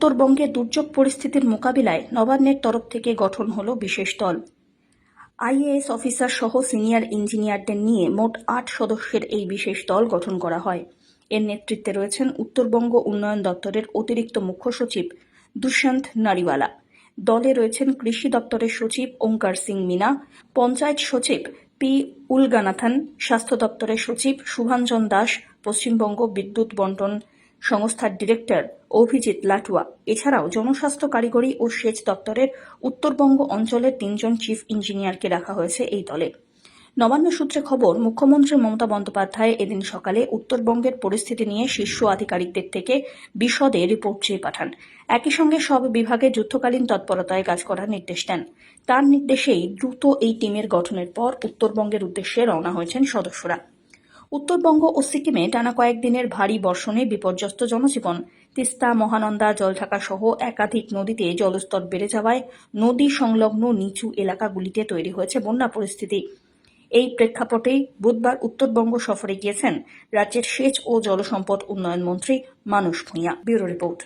উত্তরবঙ্গে দুর্যোগ পরিস্থিতির মোকাবিলায় নবান্নের তরফ থেকে গঠন হল বিশেষ দল। আইএএস অফিসার সহ সিনিয়র ইঞ্জিনিয়ারদের নিয়ে মোট আট সদস্যের এই বিশেষ দল গঠন করা হয়। এর নেতৃত্বে রয়েছেন উত্তরবঙ্গ উন্নয়ন দপ্তরের অতিরিক্ত মুখ্য সচিব দুষ্যন্ত নারিওয়ালা। দলে রয়েছেন কৃষি দপ্তরের সচিব ওঙ্কার সিং মিনা, পঞ্চায়েত সচিব পি উলগানাথন, স্বাস্থ্য দপ্তরের সচিব শুভাঞ্জন দাস, পশ্চিমবঙ্গ বিদ্যুৎ বন্টন সংস্থার ডিরেক্টর অভিজিৎ লাটুয়া। এছাড়াও জনস্বাস্থ্য কারিগরি ও সেচ দপ্তরের উত্তরবঙ্গ অঞ্চলের তিনজন চিফ ইঞ্জিনিয়ারকে রাখা হয়েছে এই দলে। নবান্ন সূত্রে খবর, মুখ্যমন্ত্রী মমতা বন্দ্যোপাধ্যায় এদিন সকালে উত্তরবঙ্গের পরিস্থিতি নিয়ে শীর্ষ আধিকারিকদের থেকে বিশদে রিপোর্ট চেয়ে পাঠান। একই সঙ্গে সব বিভাগে যুদ্ধকালীন তৎপরতায় কাজ করার নির্দেশ দেন। তার নির্দেশেই দ্রুত এই টিমের গঠনের পর উত্তরবঙ্গের উদ্দেশ্যে রওনা হয়েছেন সদস্যরা। উত্তরবঙ্গ ও সিকিমে টানা কয়েকদিনের ভারী বর্ষণে বিপর্যস্ত জনজীবন। তিস্তা, মহানন্দা জলঢাকা সহ একাধিক নদীতে জলস্তর বেড়ে যাওয়ায় নদী সংলগ্ন নিচু এলাকাগুলিতে তৈরি হয়েছে বন্যা পরিস্থিতি। এই প্রেক্ষাপটে বুধবার উত্তরবঙ্গ সফরে গিয়েছেন রাজ্যের সেচ ও জলসম্পদ উন্নয়ন মন্ত্রী মানুষ ভূঁইয়া। Bureau report.